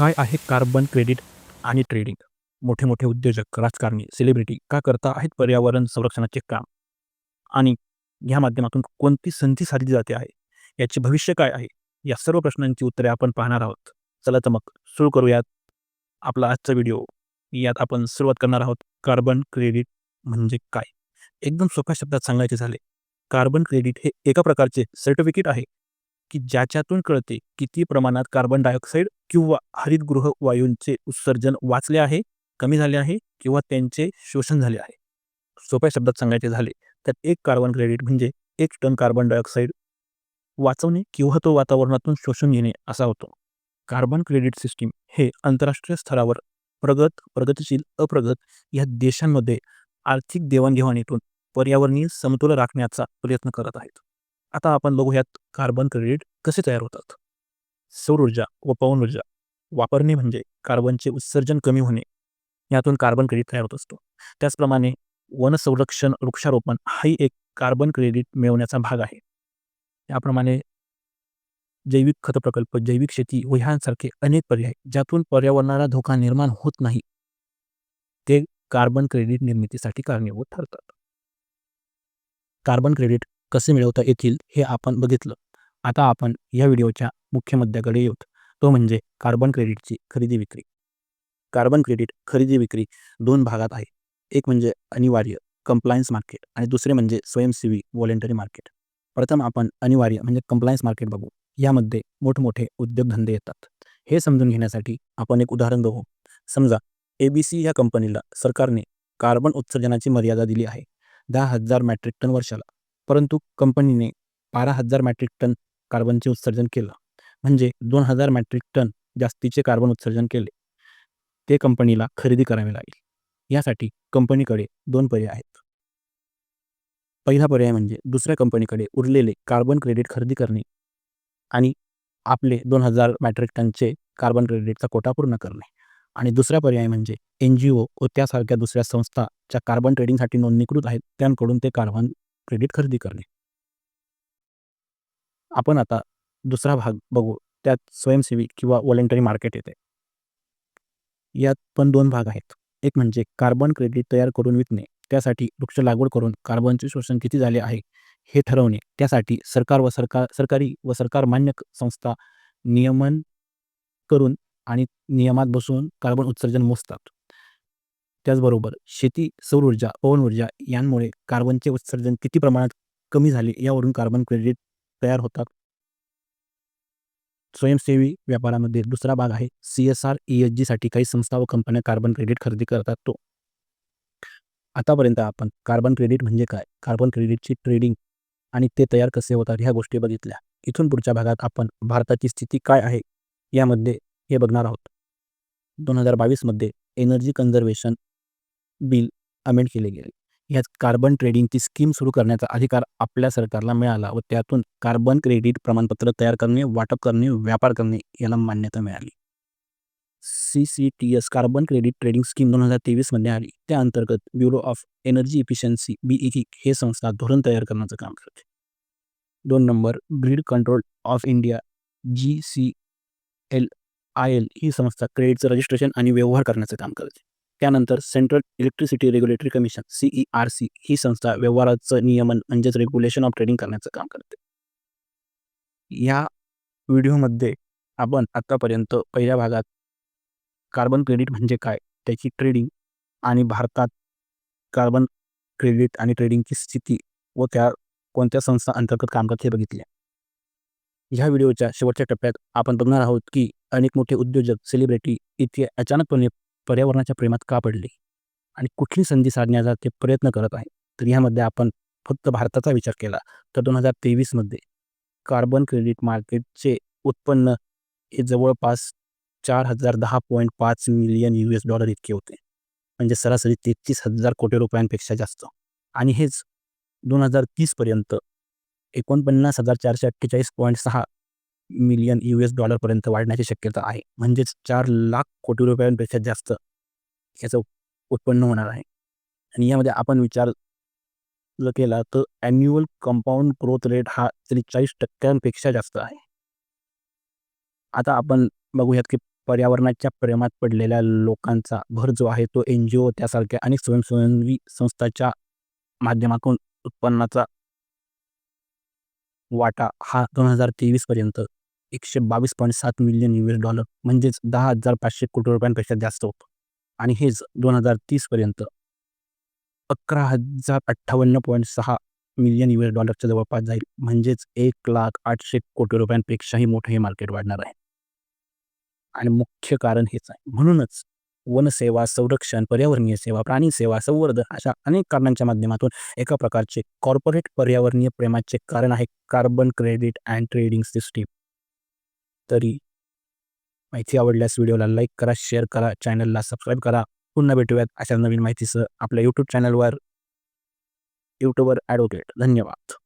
काय आहे carbon credit आणि ट्रेडिंग मोठे मोठे उद्योजक राजकारणी सेलिब्रिटी का करता आहेत पर्यावरण संरक्षणाचे काम? आणि ह्या माध्यमातून कोणती संधी साधली जाते आहे? याचे भविष्य काय आहे? या सर्व प्रश्नांची उत्तरे आपण पाहणार आहोत. चला तर मग सुरू करूयात. आपला आजचा व्हिडिओ. यात आपण सुरुवात करणार आहोत. कार्बन क्रेडिट म्हणजे काय? एकदम सोप्या शब्दात सांगायचे झाले कार्बन क्रेडिट हे एका प्रकारचे सर्टिफिकेट आहे की ज्याच्यातून कळते किती प्रमाणात कार्बन डायऑक्साईड किंवा हरितगृह वायूंचे उत्सर्जन वाचले आहे कमी झाले आहे किंवा त्यांचे शोषण झाले आहे? सोप्या शब्दात सांगायचे झाले तर एक कार्बन क्रेडिट म्हणजे एक टन कार्बन डायऑक्साईड वाचवणे किंवा तो वातावरणातून शोषून घेणे असा होतो. कार्बन क्रेडिट सिस्टीम हे आंतरराष्ट्रीय स्तरावर प्रगत प्रगतिशील अप्रगत या देशांमध्ये आर्थिक देवाणघेवाणीतून पर्यावरणीय समतोल राखण्याचा प्रयत्न करत आहेत. आता आपण बघूयात कार्बन क्रेडिट कसे तयार होतात. सौर ऊर्जा व पवन ऊर्जा वापरणे म्हणजे कार्बनचे उत्सर्जन कमी होणे यातून कार्बन क्रेडिट तयार होत असतो. त्याचप्रमाणे वन संरक्षण वृक्षारोपण हाही एक कार्बन क्रेडिट मिळवण्याचा भाग आहे. त्याप्रमाणे जैविक खत प्रकल्प जैविक शेती व ह्यांसारखे अनेक पर्याय ज्यातून पर्यावरणाला धोका निर्माण होत नाही. ते कार्बन क्रेडिट निर्मितीसाठी कारणीभूत ठरतात. कार्बन क्रेडिट कसे मिळवता येतील हे आपण बघितलं. आता आपण या व्हिडिओच्या मुख्य मुद्द्याकडे येऊत तो म्हणजे कार्बन क्रेडिटची खरेदी विक्री. कार्बन क्रेडिट खरेदी विक्री दोन भागात आहे. एक म्हणजे अनिवार्य कंप्लायन्स मार्केट आणि दुसरे म्हणजे स्वयंसेवी व्हॉलेंटरी मार्केट प्रथम आपण अनिवार्य म्हणजे कंप्लायन्स मार्केट बघू. यामध्ये मोठमोठे उद्योगधंदे येतात. हे समजून घेण्यासाठी आपण एक उदाहरण बघू. समजा ए बी सी या कंपनीला सरकारने कार्बन उत्सर्जनाची मर्यादा दिली आहे. दहा हजार मॅट्रिक टन वर्षाला. परंतु कंपनीने बारा हजार मॅट्रिक टन कार्बनचे उत्सर्जन केलं. म्हणजे दोन हजार मॅट्रिक टन जास्तीचे कार्बन उत्सर्जन केले. ते कंपनीला खरेदी करावे लागेल. यासाठी कंपनीकडे दोन पर्याय आहेत. पहिला पर्याय म्हणजे दुसऱ्या कंपनीकडे उरलेले कार्बन क्रेडिट खरेदी करणे आणि आपले दोन हजार मॅट्रिक टनचे कार्बन क्रेडिटचा कोटा पूर्ण करणे. आणि दुसरा पर्याय म्हणजे एन जी ओ व त्यासारख्या दुसऱ्या संस्था ज्या कार्बन ट्रेडिंगसाठी नोंदणीकृत आहेत त्यांकडून ते कार्बन क्रेडिट खरेदी करणे. आपण आता दुसरा भाग बघू. त्यात स्वयंसेवी किंवा व्हॉलेंटरी मार्केट येते. यात पण दोन भाग आहेत. एक म्हणजे कार्बन क्रेडिट तयार करून विकणे. त्यासाठी वृक्ष लागवड करून कार्बनचे शोषण किती झाले आहे हे ठरवणे. त्यासाठी सरकार व सरकार सरकारी व सरकार मान्य संस्था नियमन करून आणि नियमात बसून कार्बन उत्सर्जन मोजतात. त्याचबरोबर शेती सौर ऊर्जा पवन ऊर्जा यांमुळे कार्बनचे उत्सर्जन किती प्रमाणात कमी झाले यावरून कार्बन क्रेडिट तयार होतात? स्वयंसेवी व्यापारामध्ये दुसरा भाग आहे. C S R E S जीसाठी काही संस्था व कंपन्या कार्बन क्रेडिट खरेदी करतात तो. आतापर्यंत आपण कार्बन क्रेडिट म्हणजे काय? कार्बन क्रेडिटची ट्रेडिंग आणि ते तयार कसे होतात ह्या गोष्टी बघितल्या. इथून पुढच्या भागात आपण भारताची स्थिती काय आहे यामध्ये हे बघणार आहोत. दोन हजार बावीसमध्ये एनर्जी कन्झर्वेशन बिल अमेंड केले गेले. यात कार्बन ट्रेडिंगची स्कीम सुरू करण्याचा अधिकार आपल्या सरकारला मिळाला व त्यातून कार्बन क्रेडिट प्रमाणपत्र तयार करणे वाटप करणे व्यापार करणे याला मान्यता मिळाली. C C T S carbon credit trading scheme दोन हजार तेवीसमध्ये आली. त्या अंतर्गत bureau of energy efficiency BE हे संस्था धोरण तयार करण्याचं काम करते दोन number grid control of India G C L I L ही संस्था क्रेडिटचं रजिस्ट्रेशन आणि व्यवहार करण्याचं काम करते त्यानंतर central electricity regulatory commission CE R C ही संस्था व्यवहाराचं नियमन म्हणजेच रेग्युलेशन ऑफ ट्रेडिंग करण्याचं काम करते. या व्हिडिओमध्ये आपण आत्तापर्यंत पहिल्या भागात कार्बन क्रेडिट म्हणजे काय त्याची ट्रेडिंग आणि भारतात कार्बन क्रेडिट आणि ट्रेडिंगची स्थिती व त्या कोणत्या संस्था अंतर्गत काम करते हे बघितले. ह्या व्हिडिओच्या शेवटच्या टप्प्यात आपण बघणार आहोत की अनेक मोठे उद्योजक सेलिब्रिटी इथे अचानकपणे पर्यावरणाच्या प्रेमात का पडले? आणि कुठली संधी साधण्याचा ते प्रयत्न करत आहे? तर ह्यामध्ये आपण फक्त भारताचा विचार केला तर दोन हजार तेवीसमध्ये कार्बन क्रेडिट मार्केटचे उत्पन्न हे जवळपास चार हजार दहा पॉईंट पाच मिलियन यू एस डॉलर इतके होते. म्हणजे सरासरी तेहतीस हजार कोटी रुपयांपेक्षा जास्त. आणि हेच दोन हजार तीसपर्यंत एकोणपन्नास हजार चारशे अठ्ठेचाळीस पॉईंट सहा मिलियन यूएस डॉलरपर्यंत वाढण्याची शक्यता आहे. म्हणजेच चार लाख कोटी रुपयांपेक्षा जास्त याचं उत्पन्न होणार आहे. आणि यामध्ये आपण विचार केला तर ॲन्युअल कंपाऊंड ग्रोथ रेट हा त्रेचाळीस टक्क्यांपेक्षा जास्त आहे. आता आपण बघूयात की पर्यावरणाच्या प्रेमात पडलेल्या लोकांचा भर जो आहे तो एन जी ओ त्यासारख्या अनेक स्वयंसेवी संस्थाच्या माध्यमातून उत्पन्नाचा वाटा हा दोन हजार तेवीसपर्यंत एकशे बावीस पॉईंट सात मिलियन यू एस डॉलर म्हणजेच दहा हजार पाचशे कोटी रुपयांपेक्षा जास्त होतं. आणि हेच दोन हजार तीसपर्यंत अकरा हजार अठ्ठावन्न पॉईंट सहा मिलियन यू एस डॉलरच्या जवळपास जाईल. म्हणजेच एक लाख आठशे कोटी रुपयांपेक्षाही मोठं हे मार्केट वाढणार आहे. आणि मुख्य कारण हेच आहे. म्हणूनच वनसेवा संरक्षण पर्यावरणीय सेवा प्राणी सेवा संवर्धन अशा अनेक कारणांच्या माध्यमातून एका प्रकारचे कॉर्पोरेट पर्यावरणीय प्रेमाचे कारण आहे carbon credit and trading system तरी माहिती आवडल्यास व्हिडिओला लाईक करा शेअर करा चॅनलला सबस्क्राईब करा. पुन्हा भेटूयात अशा नवीन माहितीसह आपल्या यूट्यूब चॅनलवर यूट्यूबर ॲडव्होकेट धन्यवाद.